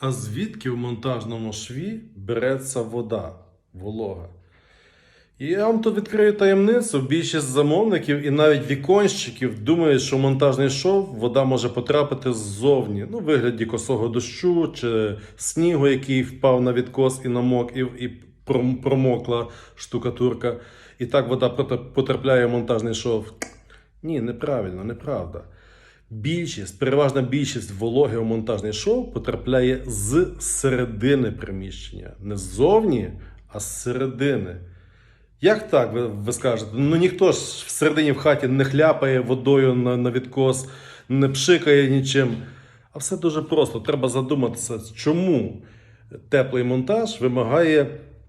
А звідки в монтажному шві береться вода, волога? І я вам тут відкрию таємницю. Більшість замовників і навіть віконщиків думають, що в монтажний шов вода може потрапити ззовні, ну, в вигляді косого дощу чи снігу, який впав на відкос і намок, і, і промокла штукатурка. І так вода потрапляє в монтажний шов. Ні, неправильно, неправда. Більшість, переважна більшість вологи у монтажний шов потрапляє з середини приміщення. Не ззовні, а з середини. Як так, ви, ви скажете? Ну ніхто ж всередині в хаті не хляпає водою на, на відкос, не пшикає нічим. А все дуже просто. Треба задуматися, чому теплий монтаж вимагає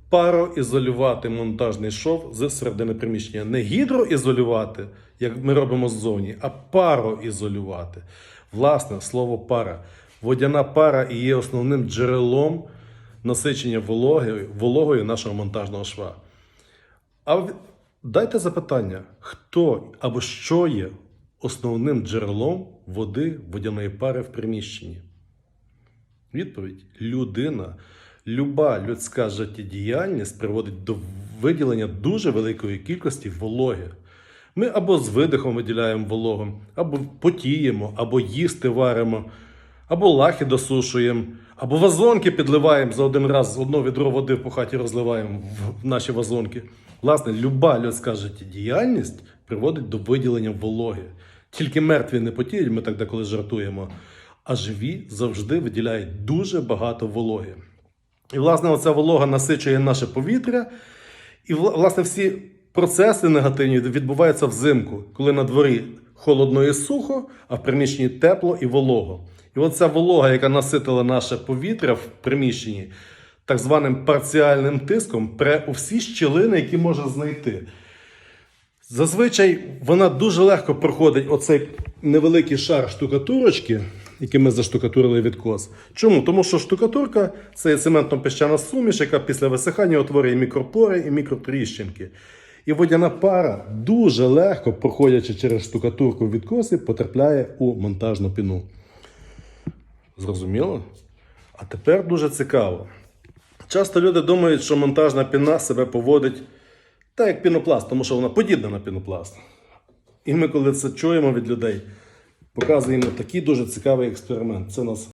пароізолювати монтажний шов з середини приміщення. Не гідроізолювати, як ми робимо ззовні, а пароізолювати. Власне, слово пара. Водяна пара і є основним джерелом насичення вологою, вологою нашого монтажного шва. А дайте запитання, хто або що є основним джерелом води водяної пари в приміщенні? Відповідь: людина. Люба людська життєдіяльність приводить до виділення дуже великої кількості вологи. Ми або з видихом виділяємо вологу, або потіємо, або їсти варимо, або лахи досушуємо, або вазонки підливаємо за один раз, одно відро води по хаті розливаємо в- наші вазонки. Власне, люба людська життєдіяльність приводить до виділення вологи. Тільки мертві не потіють, ми так деколи жартуємо, а живі завжди виділяють дуже багато вологи. І, власне, оця волога насичує наше повітря. І, власне, всі процеси негативні відбуваються взимку, коли на дворі холодно і сухо, а в приміщенні тепло і волого. І оця волога, яка наситила наше повітря в приміщенні, так званим парціальним тиском, пре у всі щілини, які може знайти. Зазвичай вона дуже легко проходить оцей невеликий шар штукатурочки, який ми заштукатурили відкос. Чому? Тому що штукатурка це цементно-піщана суміш, яка після висихання утворює мікропори і мікротріщинки. І водяна пара дуже легко, проходячи через штукатурку в відкосі, потрапляє у монтажну піну. Зрозуміло? А тепер дуже цікаво. Часто люди думають, що монтажна піна себе поводить так, як пінопласт, тому що вона подібна на пінопласт. І ми, коли це чуємо від людей, показуємо такий дуже цікавий експеримент. Це у нас